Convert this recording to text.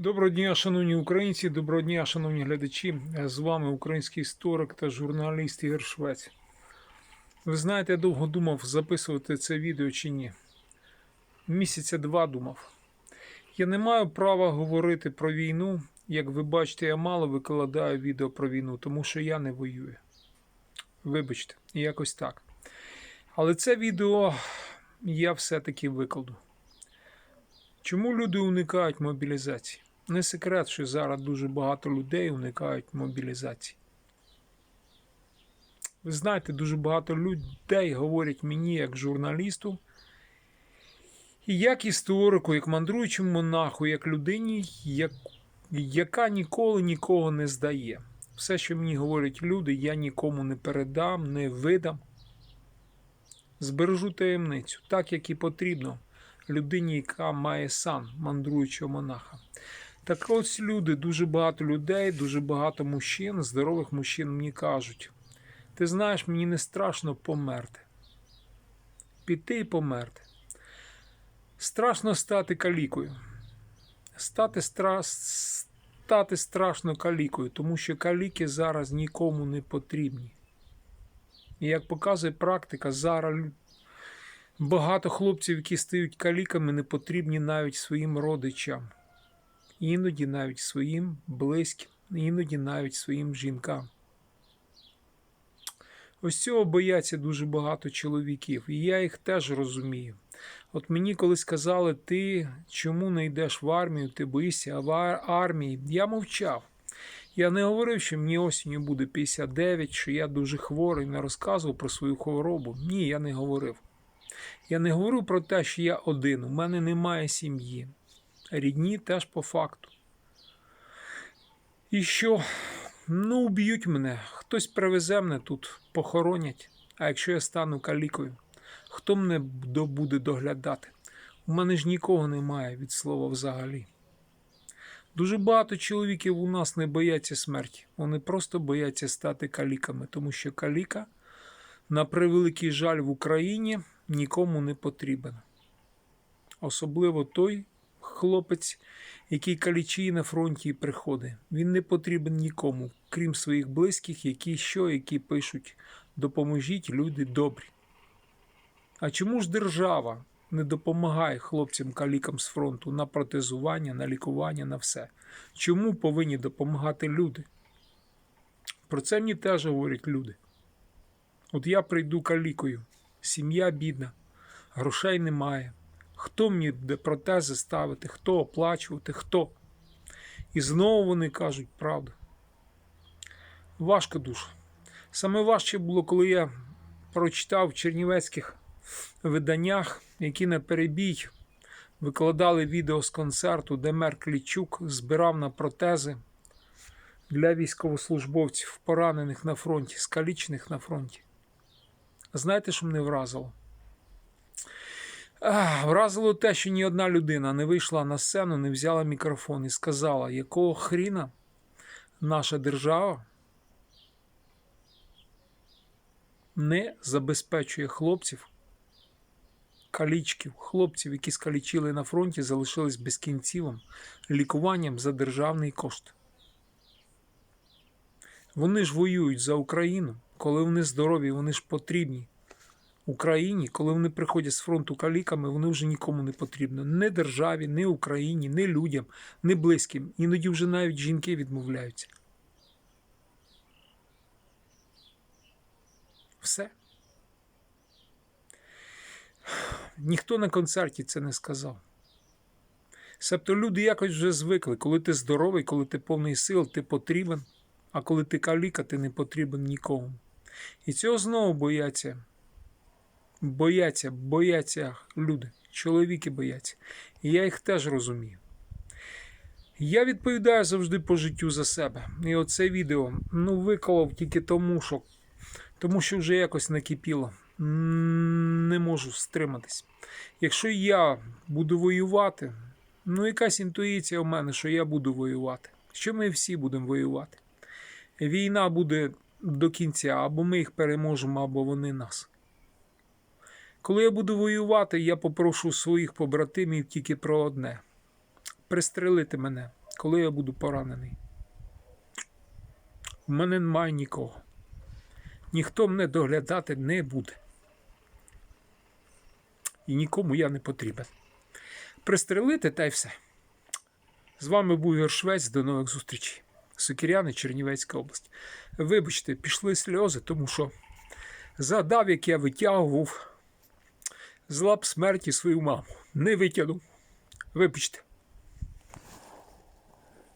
Доброго дня, шановні українці, доброго дня, шановні глядачі. З вами український історик та журналіст Ігор Швець. Ви знаєте, я довго думав, записувати це відео чи ні. Місяця два думав. Я не маю права говорити про війну. Як ви бачите, я мало викладаю відео про війну, тому що я не воюю. Вибачте, якось так. Але це відео я все-таки викладу. Чому люди уникають мобілізації? Не секрет, що зараз дуже багато людей уникають мобілізації. Ви знаєте, дуже багато людей говорять мені як журналісту, і як історику, як мандруючому монаху, як людині, як, яка ніколи нікого не здає. Все, що мені говорять люди, я нікому не передам, не видам. Збережу таємницю, так як і потрібно людині, яка має сан мандруючого монаха. Так ось люди, дуже багато людей, дуже багато мужчин, здорових мужчин мені кажуть: ти знаєш, мені не страшно померти. Піти і померти. Страшно стати калікою. Стати, стра... стати страшно калікою, тому що каліки зараз нікому не потрібні. І як показує практика, зараз багато хлопців, які стають каліками, не потрібні навіть своїм родичам іноді навіть своїм близьким, іноді навіть своїм жінкам. Ось цього бояться дуже багато чоловіків, і я їх теж розумію. От мені колись сказали, ти чому не йдеш в армію, ти боїшся в армії. Я мовчав. Я не говорив, що мені осінню буде 59, що я дуже хворий, не розказував про свою хворобу. Ні, я не говорив. Я не говорив про те, що я один, у мене немає сім'ї рідні теж по факту. І що? Ну, уб'ють мене, хтось привезе мене тут, похоронять. А якщо я стану калікою, хто мене буде доглядати? У мене ж нікого немає від слова взагалі. Дуже багато чоловіків у нас не бояться смерті. Вони просто бояться стати каліками, тому що каліка, на превеликий жаль, в Україні нікому не потрібен. Особливо той, хлопець, який калічіє на фронті і приходить. Він не потрібен нікому, крім своїх близьких, які що, які пишуть допоможіть, люди добрі. А чому ж держава не допомагає хлопцям-калікам з фронту на протезування, на лікування, на все? Чому повинні допомагати люди? Про це мені теж говорять люди. От я прийду калікою, сім'я бідна, грошей немає. Хто мені буде протези ставити, хто оплачувати, хто? І знову вони кажуть правду. Важко дуже. Саме важче було, коли я прочитав в чернівецьких виданнях, які на перебій викладали відео з концерту, де мер Клічук збирав на протези для військовослужбовців, поранених на фронті, скалічених на фронті. Знаєте, що мене вразило? Вразило те, що ні одна людина не вийшла на сцену, не взяла мікрофон і сказала, якого хріна наша держава не забезпечує хлопців, калічків, хлопців, які скалічили на фронті, залишились без кінцівом, лікуванням за державний кошт. Вони ж воюють за Україну, коли вони здорові, вони ж потрібні. Україні, коли вони приходять з фронту каліками, вони вже нікому не потрібні. Не державі, не Україні, не людям, не близьким. Іноді вже навіть жінки відмовляються. Все. Ніхто на концерті це не сказав. Себто люди якось вже звикли, коли ти здоровий, коли ти повний сил, ти потрібен, а коли ти каліка, ти не потрібен нікому. І цього знову бояться бояться, бояться люди, чоловіки бояться. І я їх теж розумію. Я відповідаю завжди по життю за себе. І оце відео ну, виклав тільки тому, що, тому що вже якось накипіло. Не можу стриматись. Якщо я буду воювати, ну якась інтуїція в мене, що я буду воювати. Що ми всі будемо воювати. Війна буде до кінця, або ми їх переможемо, або вони нас. Коли я буду воювати, я попрошу своїх побратимів тільки про одне: пристрелити мене, коли я буду поранений. У мене немає нікого. Ніхто мене доглядати не буде. І нікому я не потрібен. Пристрелити та й все. З вами був Ігор Швець. До нових зустрічей. Сокіряни, Чернівецька область. Вибачте, пішли сльози, тому що згадав, як я витягував з лап смерті свою маму. Не витягнув. Вибачте.